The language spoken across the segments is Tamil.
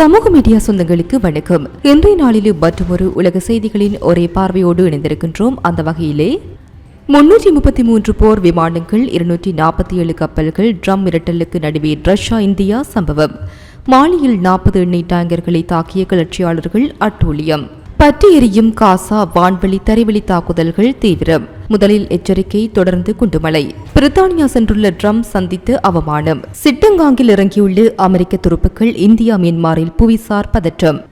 சமூக மீடியா சொந்தங்களுக்கு வணக்கம். இன்றைய நாளிலும் மற்றொரு உலக செய்திகளின் ஒரே பார்வையோடு இணைந்திருக்கின்றோம். அந்த வகையிலே முன்னூற்றி முப்பத்தி மூன்று போர் விமானங்கள் இருநூற்றி நாற்பத்தி ஏழு கப்பல்கள் ட்ரம் மிரட்டலுக்கு நடுவே ரஷ்யா இந்தியா சம்பவம். மாலியில் நாற்பது எண்ணெய் டேங்கர்களை தாக்கிய கிளர்ச்சியாளர்கள் அட்டூழியம். பற்றி எரியும் காசா வான்வெளி தரைவெளி தாக்குதல்கள் தீவிரம். முதலில் எச்சரிக்கை தொடர்ந்து குண்டுமலை. பிரித்தானியா சென்றுள்ள ட்ரம்ப் சந்தித்து அவமானம். சிட்டங்காங்கில் இறங்கியுள்ள அமெரிக்க துருப்புக்கள் இந்தியா மியான்மரில் புவிசார் பதற்றம்.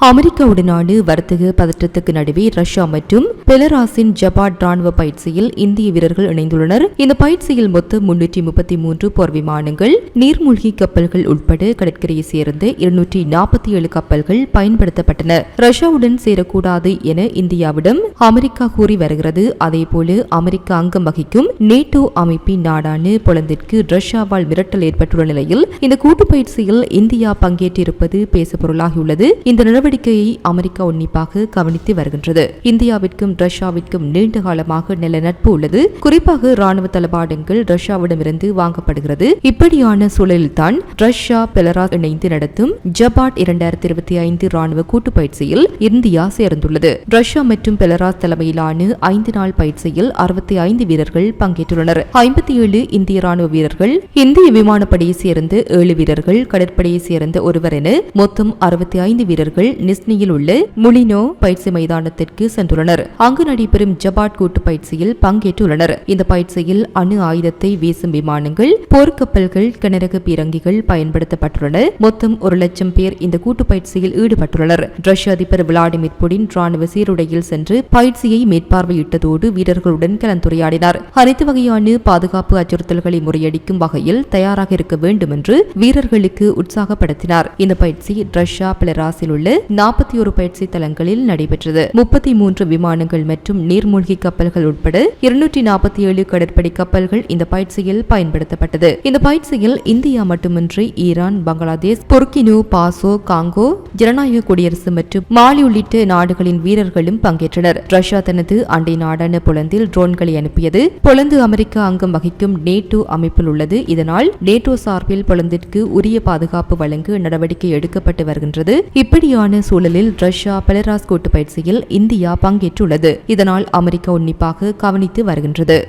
அமெரிக்காவுடனான வர்த்தக பதற்றத்துக்கு நடுவே ரஷ்யா மற்றும் பெலராஸின் ஜபாட் ராணுவ பயிற்சியில் இந்திய வீரர்கள் இணைந்துள்ளனர். இந்த பயிற்சியில் மொத்தம் முன்னூற்றி முப்பத்தி மூன்று போர் விமானங்கள் நீர்மூழ்கி கப்பல்கள் உட்பட கடற்கரையை சேர்ந்த இருநூற்றி நாற்பத்தி ஏழு கப்பல்கள் பயன்படுத்தப்பட்டன. ரஷ்யாவுடன் சேரக்கூடாது என இந்தியாவிடம் அமெரிக்கா கூறி வருகிறது. அதேபோல அமெரிக்கா அங்கம் வகிக்கும் நேட்டோ அமைப்பின் நாடான போலந்திற்கு ரஷ்யாவால் மிரட்டல் ஏற்பட்டுள்ள நிலையில் இந்த கூட்டு பயிற்சியில் இந்தியா பங்கேற்றிருப்பது பேசுபொருளாகியுள்ளது. இந்த நடவடிக்கையை அமெரிக்கா உன்னிப்பாக கவனித்து வருகின்றது. இந்தியாவிற்கும் ரஷ்யாவிற்கும் நீண்ட காலமாக நில நட்பு உள்ளது. குறிப்பாக ராணுவ தளபாடங்கள் ரஷ்யாவிடமிருந்து வாங்கப்படுகிறது. இப்படியான சூழலில்தான் ரஷ்யா பெலராஸ் இணைந்து நடத்தும் ஜபாட் இரண்டாயிரத்தி இருபத்தி ஐந்து ராணுவ கூட்டு பயிற்சியில் இந்தியா சேர்ந்துள்ளது. ரஷ்யா மற்றும் பெலராஸ் தலைமையிலான ஐந்து நாள் பயிற்சியில் அறுபத்தி ஐந்து வீரர்கள் பங்கேற்றுள்ளனர். ஐம்பத்தி ஏழு இந்திய ராணுவ வீரர்கள் இந்திய விமானப்படையை சேர்ந்த ஏழு வீரர்கள் கடற்படையை சேர்ந்த ஒருவர் என மொத்தம் அறுபத்தி ஐந்து வீரர்கள் நிஸ்னியில் உள்ள முலினோ பயிற்சி மைதானத்திற்கு சென்றுள்ளனர். அங்கு நடைபெறும் ஜபாட் கூட்டு பயிற்சியில் பங்கேற்றுள்ளனர். இந்த பயிற்சியில் அணு ஆயுதத்தை வீசும் விமானங்கள் போர்க்கப்பல்கள் கிணறக பீரங்கிகள் பயன்படுத்தப்பட்டுள்ளன. மொத்தம் ஒரு லட்சம் பேர் இந்த கூட்டு பயிற்சியில் ஈடுபட்டுள்ளனர். ரஷ்ய அதிபர் விளாடிமிர் புடின் ராணுவ சீருடையில் சென்று பயிற்சியை மேற்பார்வையிட்டதோடு வீரர்களுடன் கலந்துரையாடினார். அனைத்து வகையான பாதுகாப்பு அச்சுறுத்தல்களை முறியடிக்கும் வகையில் தயாராக இருக்க வேண்டும் என்று வீரர்களுக்கு உற்சாகப்படுத்தினார். இந்த பயிற்சி ரஷ்யா பிளராஸில் உள்ள நாற்பத்தி ஒரு பயிற்சி தளங்களில் நடைபெற்றது. முப்பத்தி மூன்று விமானங்கள் மற்றும் நீர்மூழ்கி கப்பல்கள் உட்பட இருநூற்றி நாற்பத்தி ஏழு கடற்படை கப்பல்கள் இந்த பயிற்சியில் பயன்படுத்தப்பட்டது. இந்த பயிற்சியில் இந்தியா மட்டுமின்றி Iran Bangladesh Burkina Faso Congo ஜனநாயக குடியரசு மற்றும் மாலி உள்ளிட்ட நாடுகளின் வீரர்களும் பங்கேற்றனர். ரஷ்யா தனது அண்டை நாடான புலந்தில் ட்ரோன்களை அனுப்பியது. புலந்து அமெரிக்கா அங்கம் வகிக்கும் நேட்டோ அமைப்பில் உள்ளது. இதனால் நேட்டோ சார்பில் புலந்திற்கு உரிய பாதுகாப்பு வழங்க நடவடிக்கை எடுக்கப்பட்டு வருகின்றது. இப்படியான சூழலில் ரஷ்யா பெலராஸ் கூட்டு பயிற்சியில் இந்தியா பங்கேற்றுள்ளது. இதனால் அமெரிக்கா உன்னிப்பாக கவனித்து வருகின்றது.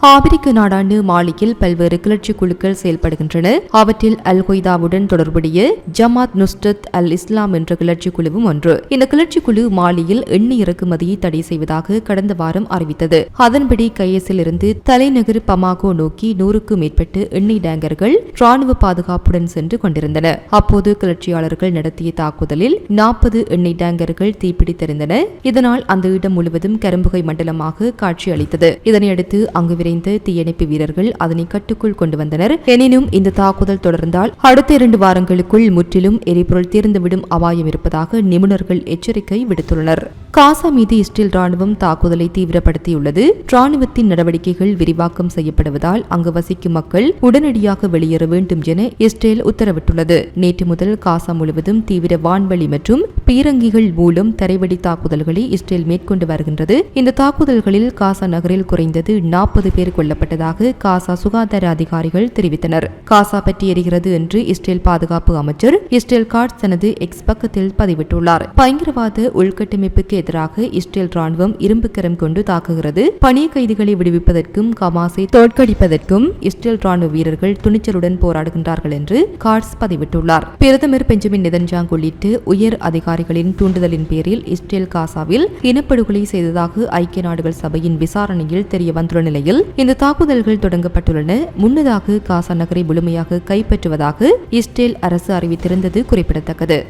ஆப்பிரிக்க நாடாண்டு மாலியில் பல்வேறு கிளர்ச்சி குழுக்கள் செயல்படுகின்றன. அவற்றில் அல் கொய்தாவுடன் தொடர்புடைய ஜமாத் நுஸ்ரத் அல் இஸ்லாம் என்ற கிளர்ச்சி குழுவும் ஒன்று. இந்த கிளர்ச்சி குழு மாலியில் எண்ணெய் இறக்குமதியை தடை செய்வதாக கடந்த வாரம் அறிவித்தது. அதன்படி கையஸில் இருந்து தலைநகர் பமாகோ நோக்கி நூறுக்கும் மேற்பட்ட எண்ணெய் டேங்கர்கள் ராணுவ பாதுகாப்புடன் சென்று கொண்டிருந்தன. அப்போது கிளர்ச்சியாளர்கள் நடத்திய தாக்குதலில் நாற்பது எண்ணெய் டேங்கர்கள் தீப்பிடித்திருந்தன இதனால் அந்த இடம் முழுவதும் கரும்புகை மண்டலமாக காட்சியளித்தது. இதனையடுத்து அங்கு விரைந்த தீயணைப்பு வீரர்கள் அதனை கட்டுக்குள் கொண்டு வந்தனர். எனினும் இந்த தாக்குதல் தொடர்ந்தால் அடுத்த இரண்டு வாரங்களுக்குள் முற்றிலும் எரிபொருள் தீர்ந்துவிடும் அபாயம் இருப்பதாக நிபுணர்கள் எச்சரிக்கை விடுத்துள்ளனர். காசா மீது இஸ்ரேல் ராணுவம் தாக்குதலை தீவிரப்படுத்தியுள்ளது. ராணுவத்தின் நடவடிக்கைகள் விரிவாக்கம் செய்யப்படுவதால் அங்கு வசிக்கும் மக்கள் உடனடியாக வெளியேற வேண்டும் என இஸ்ரேல் உத்தரவிட்டுள்ளது. நேற்று முதல் காசா முழுவதும் தீவிர வான்வழி மற்றும் பீரங்கிகள் மூலம் தரைவழி தாக்குதல்களை இஸ்ரேல் மேற்கொண்டு வருகின்றது. இந்த தாக்குதல்களில் காசா நகரில் குறைந்தது நாற்பது பேர் கொல்லப்பட்டதாக காசா சுகாதார அதிகாரிகள் தெரிவித்தனர். காசா பற்றி எரிகிறது என்று இஸ்ரேல் பாதுகாப்பு அமைச்சர் இஸ்ரேல் கார்ட் தனது எக்ஸ் பக்கத்தில் பதிவிட்டுள்ளார். பயங்கரவாத உள்கட்டமைப்புக்கு எதிராக இஸ்ரேல் ராணுவம் இரும்பு கரம் கொண்டு தாக்குகிறது. பணிய கைதிகளை விடுவிப்பதற்கும் கமாஸை தோற்கடிப்பதற்கும் இஸ்ரேல் ராணுவ வீரர்கள் துணிச்சலுடன் போராடுகின்றார்கள் என்று கார்ட்ஸ் பதிவிட்டுள்ளார். பிரதமர் பெஞ்சமின் நெதன்ஜாங் உள்ளிட்டு உயர் அதிகாரிகளின் தூண்டுதலின் பேரில் இஸ்ரேல் காசாவில் இனப்படுகொலை செய்ததாக ஐக்கிய நாடுகள் சபையின் விசாரணையில் தெரிய வந்துள்ள நிலையில் இந்த தாக்குதல்கள் தொடங்கப்பட்டுள்ளன. முன்னதாக காசா நகரை முழுமையாக கைப்பற்றுவதாக இஸ்ரேல் அரசு அறிவித்திருந்தது குறிப்பிடத்தக்கது.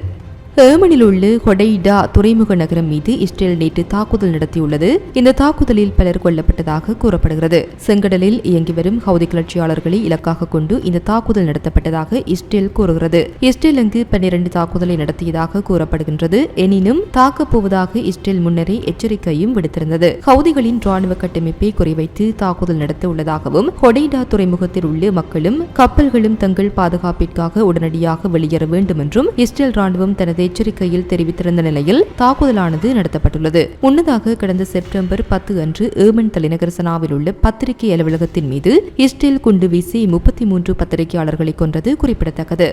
ஏமனில் உள்ள ஹொடைடா துறைமுக நகரம் மீது இஸ்ரேல் நேற்று தாக்குதல் நடத்தியுள்ளது. இந்த தாக்குதலில் பலர் கொல்லப்பட்டதாக கூறப்படுகிறது. செங்கடலில் இயங்கி வரும் ஹவுதி கிளர்ச்சியாளர்களை இலக்காக கொண்டு இந்த தாக்குதல் நடத்தப்பட்டதாக இஸ்ரேல் கூறுகிறது. இஸ்ரேல் அங்கு பன்னிரண்டு தாக்குதலை நடத்தியதாக கூறப்படுகின்றது. எனினும் தாக்கப் போவதாக இஸ்ரேல் முன்னரே எச்சரிக்கையும் விடுத்திருந்தது. ஹவுதிகளின் ராணுவ கட்டமைப்பை குறிவைத்து தாக்குதல் நடத்த உள்ளதாகவும் ஹொடைடா துறைமுகத்தில் உள்ள மக்களும் கப்பல்களும் தங்கள் பாதுகாப்பிற்காக உடனடியாக வெளியேற வேண்டும் என்றும் இஸ்ரேல் ராணுவம் தனது எச்சரிக்கையில் தெரிவித்திருந்த நிலையில் தாக்குதலானது நடத்தப்பட்டுள்ளது. முன்னதாக கடந்த செப்டம்பர் பத்து அன்று ஏமன் தலைநகர் சனாவில் உள்ள பத்திரிகை அலுவலகத்தின் மீது இஸ்ரேல் குண்டு வீசி முப்பத்தி மூன்று பத்திரிகையாளர்களை கொன்றது குறிப்பிடத்தக்கது.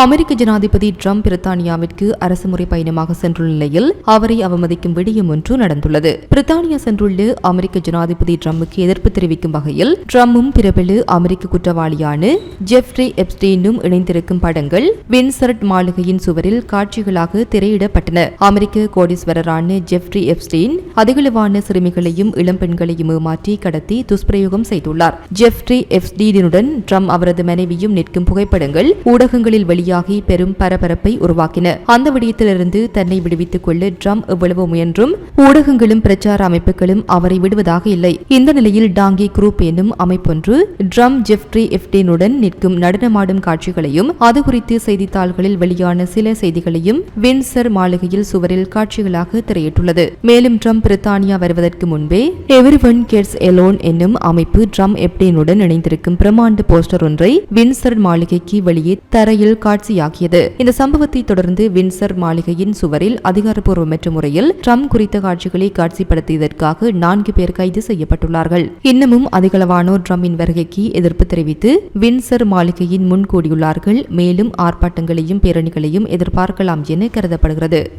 அமெரிக்க ஜனாதிபதி டிரம்ப் பிரித்தானியாவிற்கு அரசுமுறை பயணமாக சென்றுள்ள நிலையில் அவரை அவமதிக்கும் விடயம் ஒன்று நடந்துள்ளது. பிரித்தானியா சென்றுள்ள அமெரிக்க ஜனாதிபதி டிரம்புக்கு எதிர்ப்பு தெரிவிக்கும் வகையில் டிரம்பும் பிரபல அமெரிக்க குற்றவாளியான ஜெஃப்ரி எப்ஸ்டீனும் இணைந்திருக்கும் படங்கள் வின்சர்ட் மாளிகையின் சுவரில் காட்சிகளாக திரையிடப்பட்டன. அமெரிக்க கோடீஸ்வரரான ஜெஃப்ரி எப்ஸ்டீன் அதிகளவான சிறுமிகளையும் இளம்பெண்களையும் ஏமாற்றி கடத்தி துஷ்பிரயோகம் செய்துள்ளார். ஜெஃப்ரி எப்ஸ்டீனுடன் ட்ரம்ப் அவரது மனைவியும் நிற்கும் புகைப்படங்கள் ஊடகங்களில் வெளியாகி பெரும் பரபரப்பை உருவாக்கின. அந்த விடயத்திலிருந்து தன்னை விடுவித்துக் கொள்ள ட்ரம்ப் எவ்வளவு முயன்றும் ஊடகங்களும் பிரச்சார அமைப்புகளும் அவரை விடுவதாக இல்லை. இந்த நிலையில் டாங்கி குரூப் என்னும் அமைப்பொன்று ட்ரம் ஜெஃப்ரி எப்டேனுடன் நிற்கும் நடனமாடும் காட்சிகளையும் அது குறித்து செய்தித்தாள்களில் வெளியான சில செய்திகளையும் வின்சர் மாளிகையில் சுவரில் காட்சிகளாக திரையிட்டுள்ளது. மேலும் ட்ரம்ப் பிரித்தானியா வருவதற்கு முன்பே எவ்ரி ஒன் கெட்ஸ் எலோன் என்னும் அமைப்பு ட்ரம் எப்டேனுடன் இணைந்திருக்கும் பிரமாண்ட போஸ்டர் ஒன்றை வின்சர் மாளிகைக்கு வெளியே தரையில் காட்சி காட்சியாகியது இந்த சம்பவத்தை தொடர்ந்து வின்சர் மாளிகையின் சுவரில் அதிகாரப்பூர்வமற்ற முறையில் ட்ரம்ப் குறித்த காட்சிகளை காட்சிப்படுத்தியதற்காக நான்கு பேர் கைது செய்யப்பட்டுள்ளார்கள். இன்னமும் அதிகளவானோர் ட்ரம்பின் வருகைக்கு எதிர்ப்பு தெரிவித்து வின்சர் மாளிகையின் முன் கூடியுள்ளார்கள். மேலும் ஆர்ப்பாட்டங்களையும் பேரணிகளையும் எதிர்பார்க்கலாம் என கருதப்படுகிறது.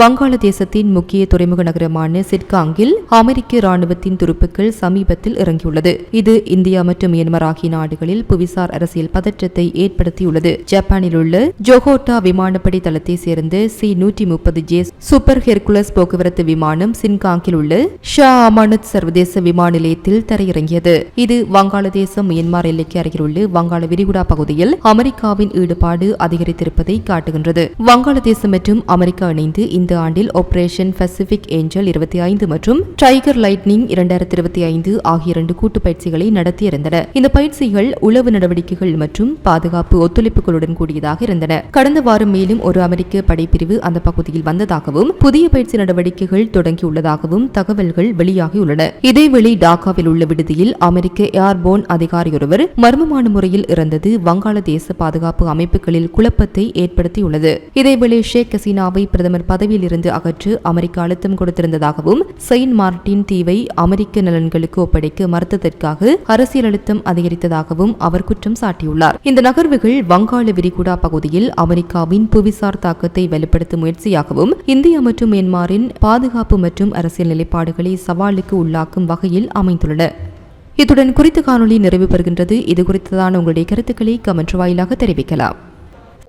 வங்காளதேசத்தின் முக்கிய துறைமுக நகரமான சிட்காங்கில் அமெரிக்க ராணுவத்தின் துருப்புக்கள் சமீபத்தில் இறங்கியுள்ளது. இது இந்தியா மற்றும் மியான்மர் ஆகிய நாடுகளில் புவிசார் அரசியல் பதற்றத்தை ஏற்படுத்தியுள்ளது. ஜப்பானில் உள்ள ஜொஹோட்டா விமானப்படை தளத்தை சேர்ந்த சி நூற்றி முப்பது ஜே சூப்பர் ஹெர்குலஸ் போக்குவரத்து விமானம் சின்காங்கில் உள்ள ஷா அமானத் சர்வதேச விமான நிலையத்தில் தரையிறங்கியது. இது வங்காளதேசம் மியான்மர் எல்லைக்கு அருகிலுள்ள வங்காள விரிகுடா பகுதியில் அமெரிக்காவின் ஈடுபாடு அதிகரித்திருப்பதை காட்டுகின்றது. வங்காளதேசம் மற்றும் அமெரிக்கா இணைந்து இந்த ஆண்டில் ஆபரேஷன் பசிபிக் ஏஞ்சல் இருபத்தி ஐந்து மற்றும் டைகர் லைட்னிங் இரண்டாயிரத்தி இருபத்தி ஐந்து ஆகிய இரண்டு கூட்டு பயிற்சிகளை நடத்தியிருந்தன. இந்த பயிற்சிகள் உளவு நடவடிக்கைகள் மற்றும் பாதுகாப்பு ஒத்துழைப்புகளுடன் கூடியதாக இருந்தன. கடந்த வாரம் மேலும் ஒரு அமெரிக்க படைப்பிரிவு அந்த பகுதியில் வந்ததாகவும் புதிய பயிற்சி நடவடிக்கைகள் தொடங்கியுள்ளதாகவும் தகவல்கள் வெளியாகியுள்ளன இதேவேளை டாக்காவில் உள்ள விடுதியில் அமெரிக்க ஏர்போன் அதிகாரியொருவர் மர்மமான முறையில் இறந்தது வங்காளதேச பாதுகாப்பு அமைப்புகளில் குழப்பத்தை ஏற்படுத்தியுள்ளது. இதேவேளை ஷேக் ஹசீனாவை பிரதமர் பதவியில் இருந்து அகற்று அமெரிக்கா அழுத்தம் கொடுத்திருந்ததாகவும் செயின்ட் மார்டின் தீவை அமெரிக்க நலன்களுக்கு ஒப்படைக்க மறுத்ததற்காக அரசியல் அழுத்தம் அதிகரித்ததாகவும் அவர் குற்றம் சாட்டியுள்ளார். இந்த நகர்வுகள் வங்காள விரிகுடா பகுதியில் அமெரிக்காவின் புவிசார் தாக்கத்தை வலுப்படுத்தும் முயற்சியாகவும் இந்தியா மற்றும் மியான்மரின் பாதுகாப்பு மற்றும் அரசியல் நிலைப்பாடுகளை சவாலுக்கு உள்ளாக்கும் வகையில் அமைந்துள்ளன. இத்துடன் குறித்த காணொளி நிறைவு பெறுகின்றது. இது குறித்ததான உங்களுடைய கருத்துக்களை கமெண்ட் வாயிலாக தெரிவிக்கலாம்.